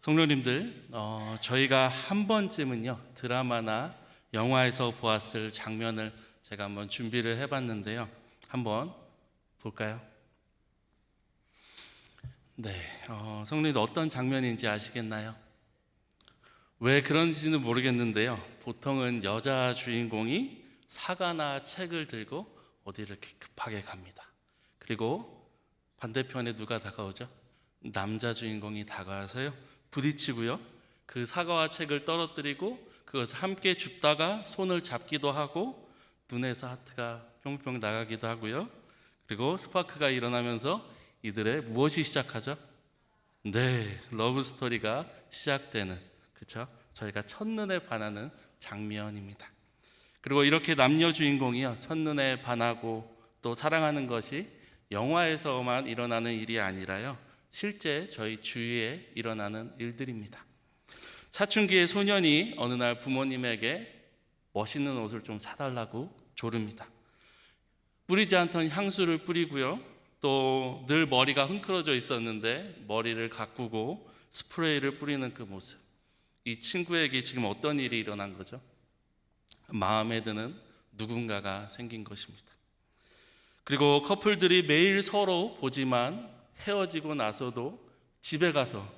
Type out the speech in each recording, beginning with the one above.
성도님들, 어, 저희가 한 번쯤은요 드라마나 영화에서 보았을 장면을 제가 한번 준비를 해봤는데요. 한번 볼까요? 네, 어, 성도님들 어떤 장면인지 아시겠나요? 왜 그런지는 모르겠는데요. 보통은 여자 주인공이 사과나 책을 들고 어디를 급하게 갑니다. 그리고 반대편에 누가 다가오죠? 남자 주인공이 다가와서요. 부딪히고요. 그 사과와 책을 떨어뜨리고 그것을 함께 줍다가 손을 잡기도 하고 눈에서 하트가 뿅뿅 나가기도 하고요. 그리고 스파크가 일어나면서 이들의 무엇이 시작하죠? 네, 러브 스토리가 시작되는 그렇죠? 저희가 첫눈에 반하는 장면입니다. 그리고 이렇게 남녀 주인공이요 첫눈에 반하고 또 사랑하는 것이 영화에서만 일어나는 일이 아니라요 실제 저희 주위에 일어나는 일들입니다. 사춘기의 소년이 어느 날 부모님에게 멋있는 옷을 좀 사달라고 조릅니다. 뿌리지 않던 향수를 뿌리고요. 또 늘 머리가 흥크러져 있었는데 머리를 가꾸고 스프레이를 뿌리는 그 모습. 이 친구에게 지금 어떤 일이 일어난 거죠? 마음에 드는 누군가가 생긴 것입니다. 그리고 커플들이 매일 서로 보지만 헤어지고 나서도 집에 가서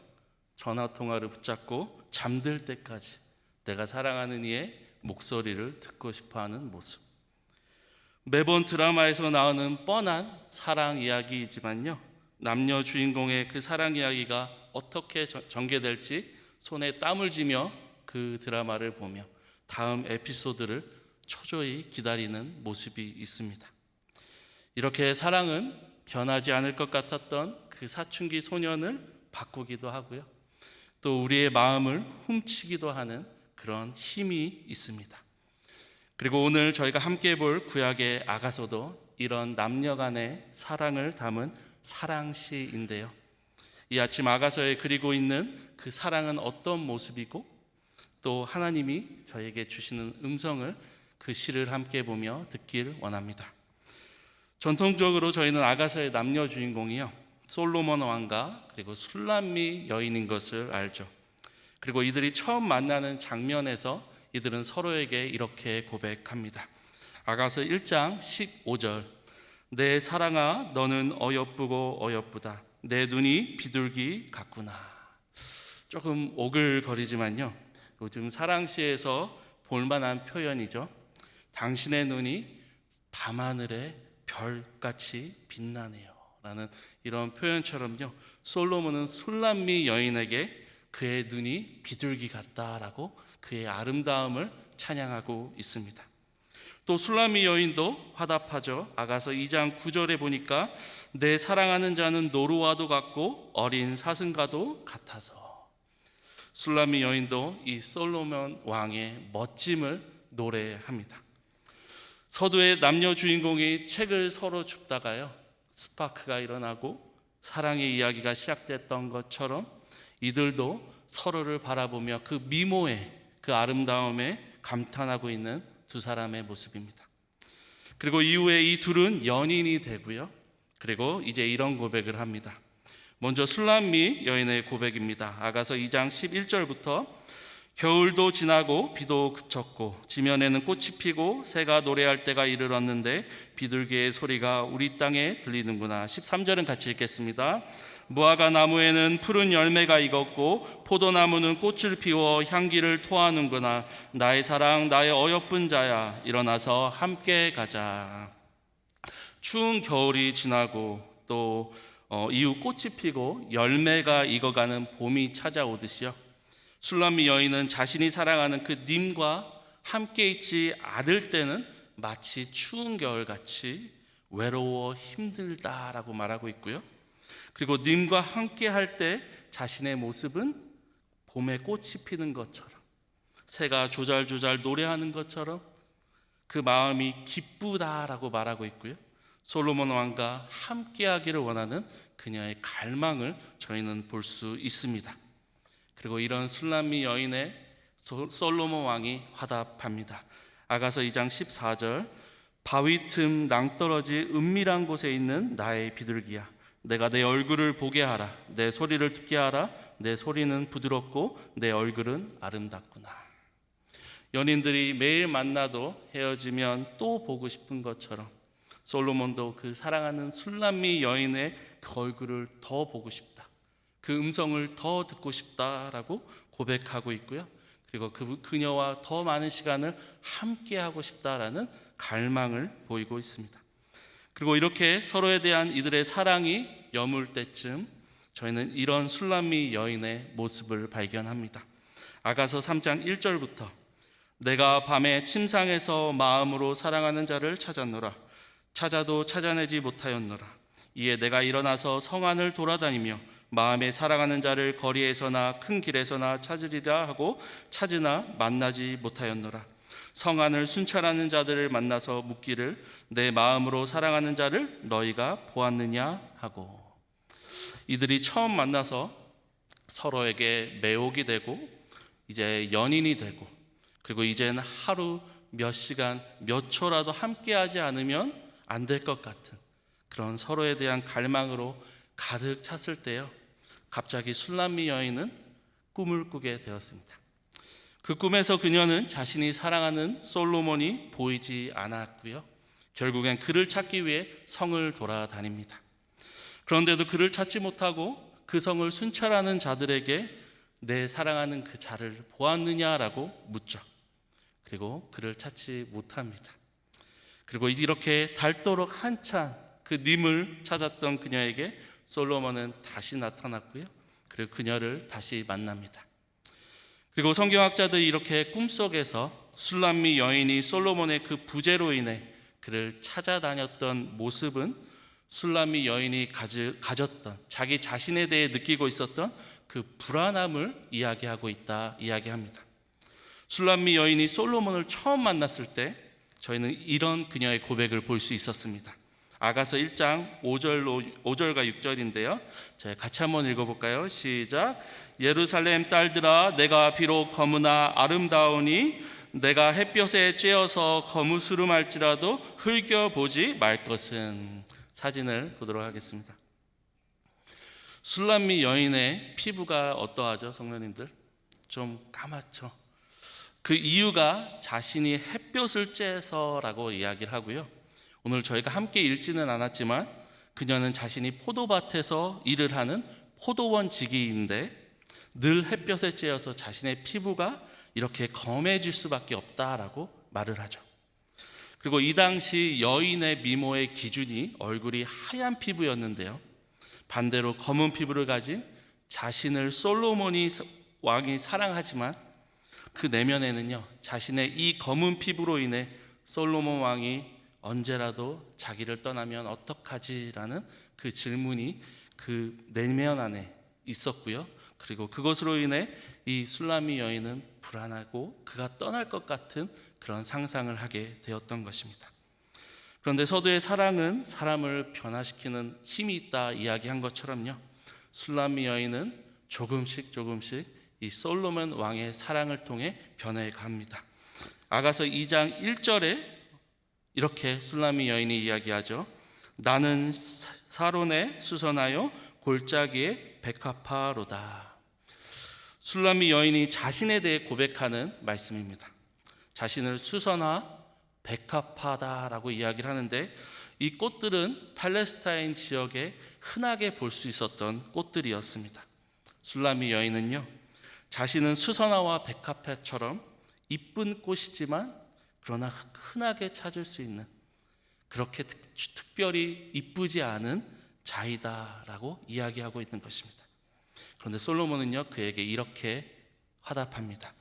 전화 통화를 붙잡고 잠들 때까지 내가 사랑하는 이의 목소리를 듣고 싶어 하는 모습. 매번 드라마에서 나오는 뻔한 사랑 이야기이지만요. 남녀 주인공의 그 사랑 이야기가 어떻게 전- 전개될지 손에 땀을 쥐며 그 드라마를 보며 다음 에피소드를 초조히 기다리는 모습이 있습니다. 이렇게 사랑은 변하지 않을 것 같았던 그 사춘기 소년을 바꾸기도 하고요. 또 우리의 마음을 훔치기도 하는 그런 힘이 있습니다. 그리고 오늘 저희가 함께 볼 구약의 아가서도 이런 남녀 간의 사랑을 담은 사랑시인데요. 이 아침 아가서에 그리고 있는 그 사랑은 어떤 모습이고 또 하나님이 저에게 주시는 음성을 그 시를 함께 보며 듣길 원합니다. 전통적으로 저희는 아가서의 남녀 주인공이요. 솔로몬 왕과 그리고 술람미 여인인 것을 알죠. 그리고 이들이 처음 만나는 장면에서 이들은 서로에게 이렇게 고백합니다. 아가서 1장 15절 내 사랑아 너는 어여쁘고 어여쁘다 내 눈이 비둘기 같구나 조금 오글거리지만요 요즘 사랑시에서 볼만한 표현이죠 당신의 눈이 밤하늘의 별같이 빛나네요 라는 이런 표현처럼요 솔로몬은 술람미 여인에게 그의 눈이 비둘기 같다라고 그의 아름다움을 찬양하고 있습니다. 또 술라미 여인도 화답하죠. 아가서 2장 9절에 보니까 내 사랑하는 자는 노루와도 같고 어린 사슴과도 같아서 술라미 여인도 이 솔로몬 왕의 멋짐을 노래합니다. 서두에 남녀 주인공이 책을 서로 줍다가요. 스파크가 일어나고 사랑의 이야기가 시작됐던 것처럼 이들도 서로를 바라보며 그 미모에 그 아름다움에 감탄하고 있는 두 사람의 모습입니다. 그리고 이후에 이 둘은 연인이 되고요. 그리고 이제 이런 고백을 합니다. 먼저 술람미 여인의 고백입니다. 아가서 2장 11절부터 겨울도 지나고 비도 그쳤고 지면에는 꽃이 피고 새가 노래할 때가 이르렀는데 비둘기의 소리가 우리 땅에 들리는구나. 13절은 같이 읽겠습니다. 무화과 나무에는 푸른 열매가 익었고 포도나무는 꽃을 피워 향기를 토하는구나. 나의 사랑, 나의 어여쁜 자야. 일어나서 함께 가자. 추운 겨울이 지나고 또 어, 이후 꽃이 피고 열매가 익어가는 봄이 찾아오듯이요. 술람미 여인은 자신이 사랑하는 그 님과 함께 있지 않을 때는 마치 추운 겨울같이 외로워 힘들다라고 말하고 있고요. 그리고 님과 함께 할 때 자신의 모습은 봄에 꽃이 피는 것처럼 새가 조잘조잘 노래하는 것처럼 그 마음이 기쁘다라고 말하고 있고요. 솔로몬 왕과 함께 하기를 원하는 그녀의 갈망을 저희는 볼 수 있습니다. 그리고 이런 술람미 여인의 소- 솔로몬 왕이 화답합니다. 아가서 2장 14절 바위 틈 낭떠러지 은밀한 곳에 있는 나의 비둘기야 내가 내 얼굴을 보게 하라. 내 소리를 듣게 하라. 내 소리는 부드럽고 내 얼굴은 아름답구나. 연인들이 매일 만나도 헤어지면 또 보고 싶은 것처럼 솔로몬도 그 사랑하는 술람미 여인의 그 얼굴을 더 보고 싶다. 그 음성을 더 듣고 싶다라고 고백하고 있고요. 그리고 그 그녀와 더 많은 시간을 함께 하고 싶다라는 갈망을 보이고 있습니다. 그리고 이렇게 서로에 대한 이들의 사랑이 여물 때쯤 저희는 이런 술람미 여인의 모습을 발견합니다. 아가서 3장 1절부터 내가 밤에 침상에서 마음으로 사랑하는 자를 찾았노라 찾아도 찾아내지 못하였노라 이에 내가 일어나서 성 안을 돌아다니며 마음에 사랑하는 자를 거리에서나 큰 길에서나 찾으리라 하고 찾으나 만나지 못하였노라. 성안을 순찰하는 자들을 만나서 묻기를 내 마음으로 사랑하는 자를 너희가 보았느냐 하고. 이들이 처음 만나서 서로에게 매혹이 되고 이제 연인이 되고 그리고 이제는 하루 몇 시간 몇 초라도 함께하지 않으면 안 될 것 같은 그런 서로에 대한 갈망으로 가득 찼을 때요 갑자기 술람미 여인은 꿈을 꾸게 되었습니다. 그 꿈에서 그녀는 자신이 사랑하는 솔로몬이 보이지 않았고요. 결국엔 그를 찾기 위해 성을 돌아다닙니다. 그런데도 그를 찾지 못하고 그 성을 순찰하는 자들에게 내 사랑하는 그 자를 보았느냐라고 묻죠. 그리고 그를 찾지 못합니다. 그리고 이렇게 닳도록 한참 그 님을 찾았던 그녀에게 솔로몬은 다시 나타났고요. 그리고 그녀를 다시 만납니다. 그리고 성경학자들이 이렇게 꿈속에서 술람미 여인이 솔로몬의 그 부재로 인해 그를 찾아다녔던 모습은 술람미 여인이 가졌던 자기 자신에 대해 느끼고 있었던 그 불안함을 이야기하고 있다 이야기합니다. 술람미 여인이 솔로몬을 처음 만났을 때 저희는 이런 그녀의 고백을 볼 수 있었습니다. 아가서 1장 5절 5절과 6절인데요. 저희 같이 한번 읽어 볼까요? 시작. 예루살렘 딸들아 내가 비록 검으나 아름다우니 내가 햇볕에 쬐어서 거무스름할지라도 흘겨 보지 말 것은 사진을 보도록 하겠습니다. 술람미 여인의 피부가 어떠하죠, 성도님들? 좀 까맣죠. 그 이유가 자신이 햇볕을 쬐서라고 이야기를 하고요. 오늘 저희가 함께 읽지는 않았지만 그녀는 자신이 포도밭에서 일을 하는 포도원 지기인데 늘 햇볕에 쬐어서 자신의 피부가 이렇게 검해질 수밖에 없다라고 말을 하죠. 그리고 이 당시 여인의 미모의 기준이 얼굴이 하얀 피부였는데요. 반대로 검은 피부를 가진 자신을 솔로몬이 왕이 사랑하지만 그 내면에는요 자신의 이 검은 피부로 인해 솔로몬 왕이 언제라도 자기를 떠나면 어떡하지라는 그 질문이 그 내면 안에 있었고요. 그리고 그것으로 인해 이 술라미 여인은 불안하고 그가 떠날 것 같은 그런 상상을 하게 되었던 것입니다. 그런데 서두의 사랑은 사람을 변화시키는 힘이 있다 이야기한 것처럼요. 술라미 여인은 조금씩 조금씩 이 솔로몬 왕의 사랑을 통해 변해 갑니다. 아가서 2장 1절에 이렇게 술라미 여인이 이야기하죠. 나는 사론에 수선하여 골짜기에 백합화로다. 술라미 여인이 자신에 대해 고백하는 말씀입니다. 자신을 수선화 백합화다라고 이야기를 하는데 이 꽃들은 팔레스타인 지역에 흔하게 볼 수 있었던 꽃들이었습니다. 술라미 여인은요, 자신은 수선화와 백합화처럼 이쁜 꽃이지만 그러나 흔하게 찾을 수 있는 그렇게 특, 별히 이쁘지 않은 자이다라고 이야기하고 있는 것입니다. 그런데 솔로몬은요 그에게 이렇게 화답합니다.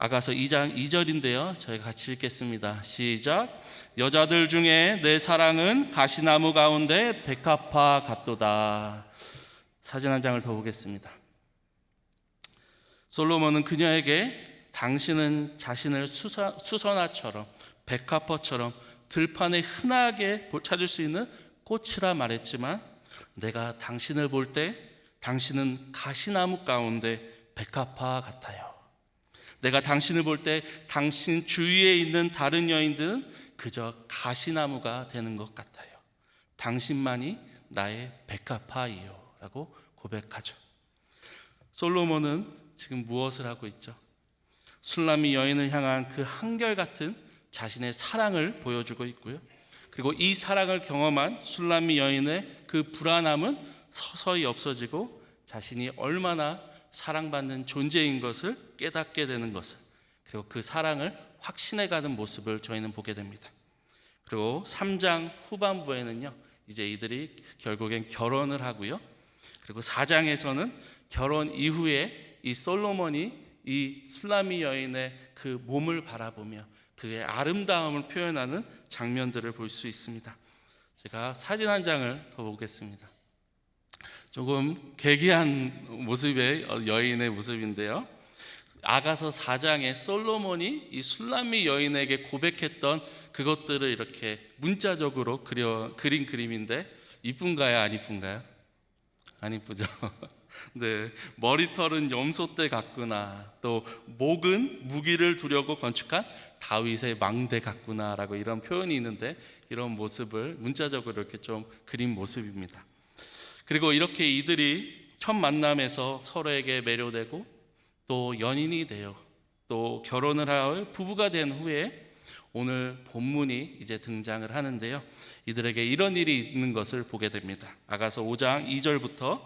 아가서 2장 2절인데요. 저희 같이 읽겠습니다. 시작. 여자들 중에 내 사랑은 가시나무 가운데 백합화 같도다. 사진 한 장을 더 보겠습니다. 솔로몬은 그녀에게 당신은 자신을 수사, 수선화처럼 백합화처럼 들판에 흔하게 찾을 수 있는 꽃이라 말했지만 내가 당신을 볼 때 당신은 가시나무 가운데 백합화 같아요. 내가 당신을 볼 때 당신 주위에 있는 다른 여인들은 그저 가시나무가 되는 것 같아요. 당신만이 나의 백합화이요 라고 고백하죠. 솔로몬은 지금 무엇을 하고 있죠? 술람이 여인을 향한 그 한결같은 자신의 사랑을 보여주고 있고요. 그리고 이 사랑을 경험한 술람이 여인의 그 불안함은 서서히 없어지고 자신이 얼마나 사랑받는 존재인 것을 깨닫게 되는 것을 그리고 그 사랑을 확신해 가는 모습을 저희는 보게 됩니다. 그리고 3장 후반부에는요. 이제 이들이 결국엔 결혼을 하고요. 그리고 4장에서는 결혼 이후에 이 솔로몬이 이 술라미 여인의 그 몸을 바라보며 그의 아름다움을 표현하는 장면들을 볼 수 있습니다. 제가 사진 한 장을 더 보겠습니다. 조금 괴기한 모습의 여인의 모습인데요. 아가서 4장에 솔로몬이 이 술라미 여인에게 고백했던 그것들을 이렇게 문자적으로 그려 그린 그림인데 이쁜가요, 안 이쁜가요? 안 이쁘죠. 네, 머리털은 염소떼 같구나. 또 목은 무기를 두려고 건축한 다윗의 망대 같구나라고 이런 표현이 있는데 이런 모습을 문자적으로 이렇게 좀 그린 모습입니다. 그리고 이렇게 이들이 첫 만남에서 서로에게 매료되고 또 연인이 되어 또 결혼을 하여 부부가 된 후에 오늘 본문이 이제 등장을 하는데요. 이들에게 이런 일이 있는 것을 보게 됩니다. 아가서 5장 2절부터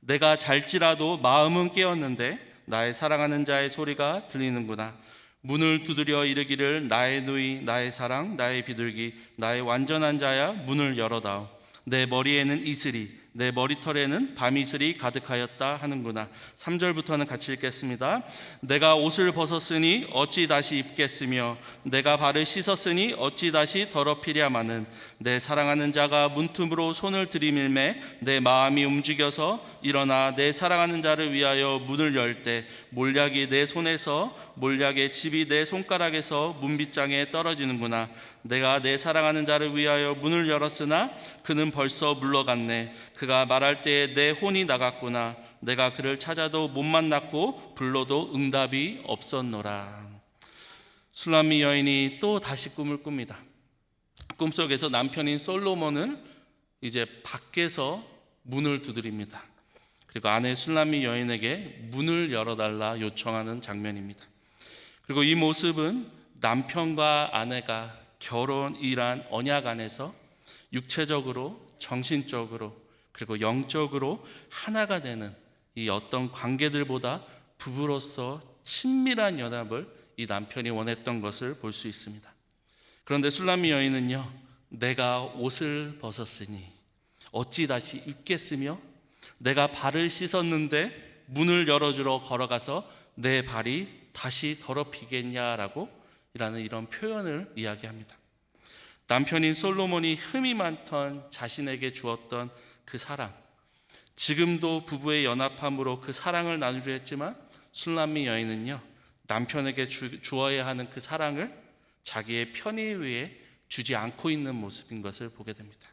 내가 잘지라도 마음은 깨었는데 나의 사랑하는 자의 소리가 들리는구나. 문을 두드려 이르기를 나의 누이 나의 사랑 나의 비둘기 나의 완전한 자야 문을 열어다오. 내 머리에는 이슬이 내 머리털에는 밤이슬이 가득하였다 하는구나. 3절부터는 같이 읽겠습니다. 내가 옷을 벗었으니 어찌 다시 입겠으며 내가 발을 씻었으니 어찌 다시 더럽히랴마는 내 사랑하는 자가 문틈으로 손을 들이밀매 내 마음이 움직여서 일어나 내 사랑하는 자를 위하여 문을 열 때 몰약이 내 손에서 몰약의 집이 내 손가락에서 문빗장에 떨어지는구나. 내가 내 사랑하는 자를 위하여 문을 열었으나 그는 벌써 물러갔네. 그가 말할 때에 내 혼이 나갔구나. 내가 그를 찾아도 못 만났고 불러도 응답이 없었노라. 술라미 여인이 또 다시 꿈을 꿉니다. 꿈속에서 남편인 솔로몬을 이제 밖에서 문을 두드립니다. 그리고 아내 술라미 여인에게 문을 열어달라 요청하는 장면입니다. 그리고 이 모습은 남편과 아내가 결혼이란 언약 안에서 육체적으로, 정신적으로, 그리고 영적으로 하나가 되는 이 어떤 관계들보다 부부로서 친밀한 연합을 이 남편이 원했던 것을 볼 수 있습니다. 그런데 술라미 여인은요, 내가 옷을 벗었으니 어찌 다시 입겠으며 내가 발을 씻었는데 문을 열어주러 걸어가서 내 발이 다시 더럽히겠냐라고 라는 이런 표현을 이야기합니다. 남편인 솔로몬이 흠이 많던 자신에게 주었던 그 사랑, 지금도 부부의 연합함으로 그 사랑을 나누려 했지만 술람미 여인은요 남편에게 주, 주어야 하는 그 사랑을 자기의 편의 위해 주지 않고 있는 모습인 것을 보게 됩니다.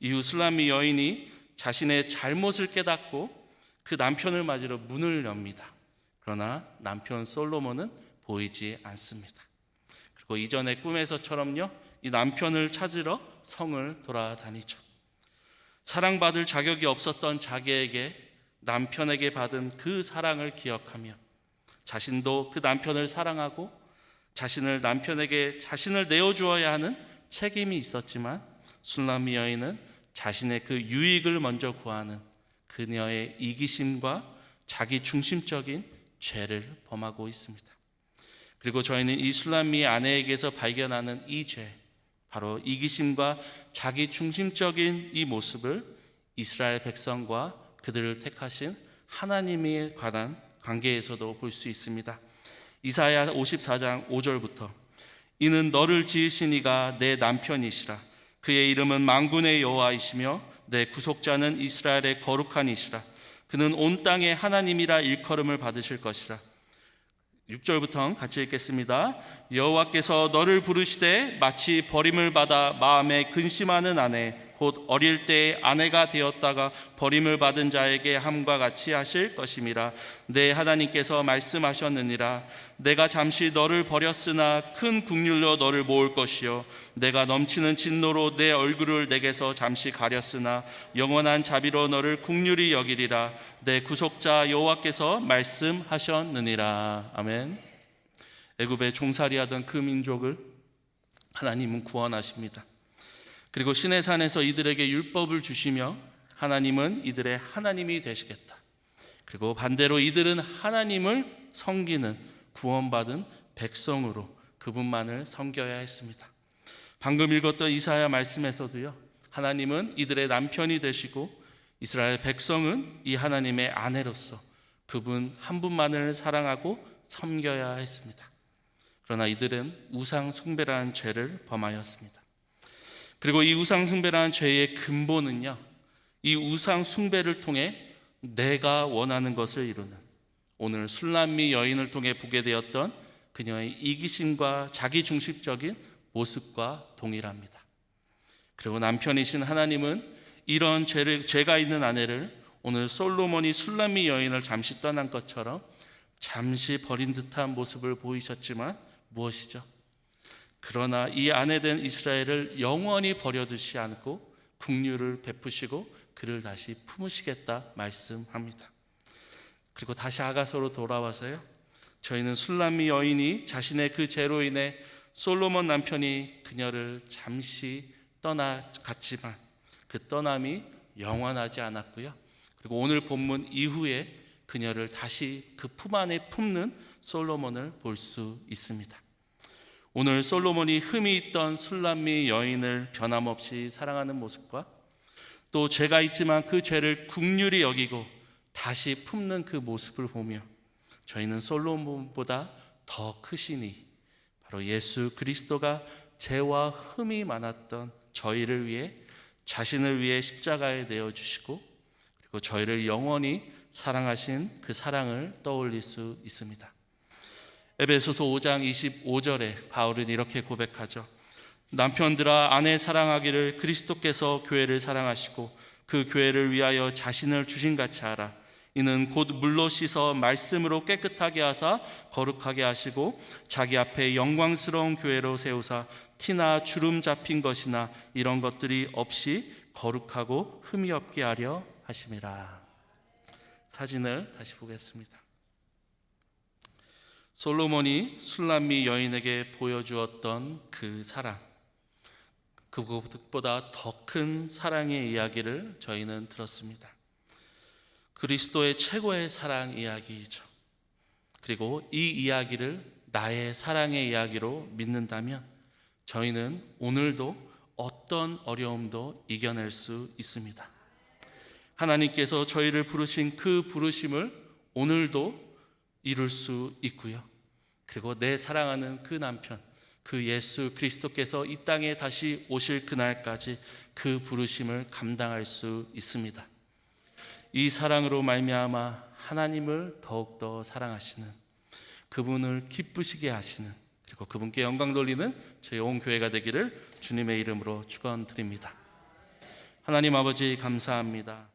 이후 술람미 여인이 자신의 잘못을 깨닫고 그 남편을 맞으러 문을 엽니다. 그러나 남편 솔로몬은 보이지 않습니다. 그리고 이전의 꿈에서처럼요, 이 남편을 찾으러 성을 돌아다니죠. 사랑받을 자격이 없었던 자기에게 남편에게 받은 그 사랑을 기억하며 자신도 그 남편을 사랑하고 자신을 남편에게 자신을 내어주어야 하는 책임이 있었지만 술라미 여인은 자신의 그 유익을 먼저 구하는 그녀의 이기심과 자기 중심적인 죄를 범하고 있습니다. 그리고 저희는 이 술람미의 아내에게서 발견하는 이 죄, 바로 이기심과 자기 중심적인 이 모습을 이스라엘 백성과 그들을 택하신 하나님에 관한 관계에서도 볼 수 있습니다. 이사야 54장 5절부터 이는 너를 지으신 이가 내 남편이시라. 그의 이름은 만군의 여호와이시며 내 구속자는 이스라엘의 거룩한 이시라. 그는 온 땅의 하나님이라 일컬음을 받으실 것이라 6절부터 같이 읽겠습니다. 여호와께서 너를 부르시되 마치 버림을 받아 마음에 근심하는 아내 곧 어릴 때에 아내가 되었다가 버림을 받은 자에게 함과 같이 하실 것임이라. 내 하나님께서 말씀하셨느니라. 내가 잠시 너를 버렸으나 큰 국률로 너를 모을 것이요. 내가 넘치는 진노로 내 얼굴을 내게서 잠시 가렸으나 영원한 자비로 너를 국률이 여기리라. 내 구속자 여호와께서 말씀하셨느니라. 아멘. 애굽에 종살이하던 그 민족을 하나님은 구원하십니다. 그리고 신의 산에서 이들에게 율법을 주시며 하나님은 이들의 하나님이 되시겠다. 그리고 반대로 이들은 하나님을 섬기는 구원받은 백성으로 그분만을 섬겨야 했습니다. 방금 읽었던 이사야 말씀에서도요. 하나님은 이들의 남편이 되시고 이스라엘 백성은 이 하나님의 아내로서 그분 한 분만을 사랑하고 섬겨야 했습니다. 그러나 이들은 우상 숭배라는 죄를 범하였습니다. 그리고 이 우상 숭배라는 죄의 근본은요. 이 우상 숭배를 통해 내가 원하는 것을 이루는 오늘 술람미 여인을 통해 보게 되었던 그녀의 이기심과 자기 중심적인 모습과 동일합니다. 그리고 남편이신 하나님은 이런 죄를 죄가 있는 아내를 오늘 솔로몬이 술람미 여인을 잠시 떠난 것처럼 잠시 버린 듯한 모습을 보이셨지만 무엇이죠? 그러나 이 아내 된 이스라엘을 영원히 버려두지 않고 국류를 베푸시고 그를 다시 품으시겠다 말씀합니다. 그리고 다시 아가서로 돌아와서요. 저희는 술람미 여인이 자신의 그 죄로 인해 솔로몬 남편이 그녀를 잠시 떠나갔지만 그 떠남이 영원하지 않았고요. 그리고 오늘 본문 이후에 그녀를 다시 그 품 안에 품는 솔로몬을 볼 수 있습니다. 오늘 솔로몬이 흠이 있던 술람미 여인을 변함없이 사랑하는 모습과 또 죄가 있지만 그 죄를 국률이 여기고 다시 품는 그 모습을 보며 저희는 솔로몬보다 더 크시니 바로 예수 그리스도가 죄와 흠이 많았던 저희를 위해 자신을 위해 십자가에 내어 주시고 그리고 저희를 영원히 사랑하신 그 사랑을 떠올릴 수 있습니다. 에베소서 5장 25절에 바울은 이렇게 고백하죠. 남편들아 아내 사랑하기를 그리스도께서 교회를 사랑하시고 그 교회를 위하여 자신을 주신 같이 하라. 이는 곧 물로 씻어 말씀으로 깨끗하게 하사 거룩하게 하시고 자기 앞에 영광스러운 교회로 세우사 티나 주름 잡힌 것이나 이런 것들이 없이 거룩하고 흠이 없게 하려 하심이라. 사진을 다시 보겠습니다. 솔로몬이 술람미 여인에게 보여주었던 그 사랑, 그것보다 더 큰 사랑의 이야기를 저희는 들었습니다. 그리스도의 최고의 사랑 이야기이죠. 그리고 이 이야기를 나의 사랑의 이야기로 믿는다면 저희는 오늘도 어떤 어려움도 이겨낼 수 있습니다. 하나님께서 저희를 부르신 그 부르심을 오늘도 이룰 수 있고요. 그리고 내 사랑하는 그 남편, 그 예수 그리스도께서 이 땅에 다시 오실 그날까지 그 부르심을 감당할 수 있습니다. 이 사랑으로 말미암아 하나님을 더욱더 사랑하시는 그분을 기쁘시게 하시는 그리고 그분께 영광 돌리는 저희 온 교회가 되기를 주님의 이름으로 축원드립니다. 하나님 아버지 감사합니다.